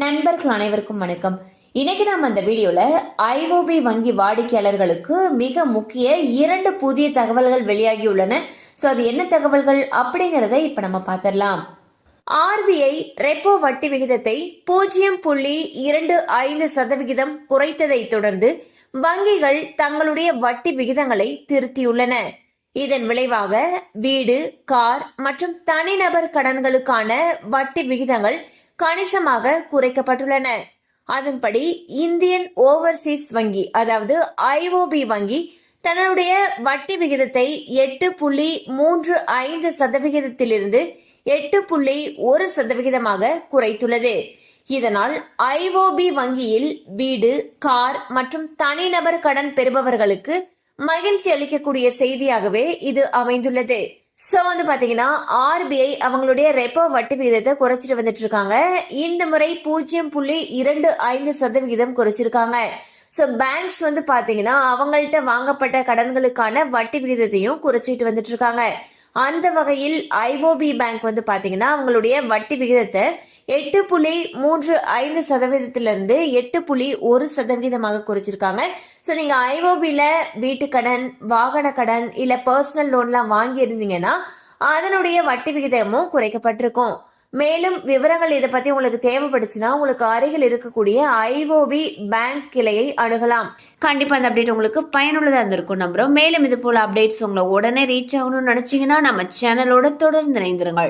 நண்பர்கள் அனைவருக்கும் வணக்கம். இன்னைக்கு நாம் அந்த வீடியோல ஐஓபி வங்கி வாடிக்கையாளர்களுக்கு மிக முக்கிய இரண்டு புதிய தகவல்கள் வெளியாகியுள்ளன ஸோ அது என்ன தகவல்கள் அப்படிங்கறத இப்ப நம்ம பார்த்திடலாம் ஆர்பிஐ ரெப்போ வட்டி விகிதத்தை பூஜ்ஜியம் புள்ளி இரண்டு ஐந்து சதவிகிதம் குறைத்ததை தொடர்ந்து வங்கிகள் தங்களுடைய வட்டி விகிதங்களை திருத்தியுள்ளன. இதன் விளைவாக வீடு கார் மற்றும் தனிநபர் கடன்களுக்கான வட்டி விகிதங்கள் கணிசமாக குறைக்கப்பட்டுள்ளன. அதன்படி இந்தியன் ஓவர்சீஸ் வங்கி அதாவது ஐஓபி வங்கி தன்னுடைய வட்டி விகிதத்தை எட்டு புள்ளி மூன்று ஐந்து சதவிகிதத்திலிருந்து எட்டு புள்ளி ஒரு சதவிகிதமாக குறைத்துள்ளது. இதனால் ஐஓபி வங்கியில் வீடு கார் மற்றும் தனிநபர் கடன் பெறுபவர்களுக்கு மகிழ்ச்சி அளிக்கக்கூடிய செய்தியாகவே இது அமைந்துள்ளது. ஸோ வந்து பார்த்தீங்கன்னா ஆர்பிஐ அவங்களுடைய ரெப்போ வட்டி விகிதத்தை குறைச்சிட்டு வந்துட்டு இருக்காங்க. இந்த முறை பூஜ்ஜியம் புள்ளி இரண்டு ஐந்து சதவிகிதம் குறைச்சிருக்காங்க. ஸோ பேங்க்ஸ் வந்து பார்த்தீங்கன்னா அவங்கள்ட்ட வாங்கப்பட்ட கடன்களுக்கான வட்டி விகிதத்தையும் குறைச்சிட்டு வந்துட்டு இருக்காங்க. அந்த வகையில் ஐஓபி பேங்க் வந்து பார்த்தீங்கன்னா அவங்களுடைய வட்டி விகிதத்தை எட்டு புள்ளி மூன்று ஐந்து சதவீதத்திலிருந்து எட்டு புள்ளி ஒரு சதவீதமாக குறைச்சிருக்காங்க. ஸோ நீங்க ஐஓபியில வீட்டு கடன் வாகன கடன் இல்ல பர்சனல் லோன்லாம் வாங்கி இருந்தீங்கன்னா அதனுடைய வட்டி விகிதமும் குறைக்கப்பட்டிருக்கும். மேலும் விவரங்கள் இதை பத்தி உங்களுக்கு தேவைப்படுச்சுன்னா உங்களுக்கு அருகில் இருக்கக்கூடிய ஐஓபி பேங்க் கிளையை அணுகலாம். கண்டிப்பா அந்த அப்டேட் உங்களுக்கு பயனுள்ளதா இருந்திருக்கும் நம்புறோம். மேலும் இது போல அப்டேட்ஸ் உங்களை உடனே ரீச் ஆகணும்னு நினைச்சீங்கன்னா நம்ம சேனலோட தொடர்ந்து இணைந்திருங்கள்.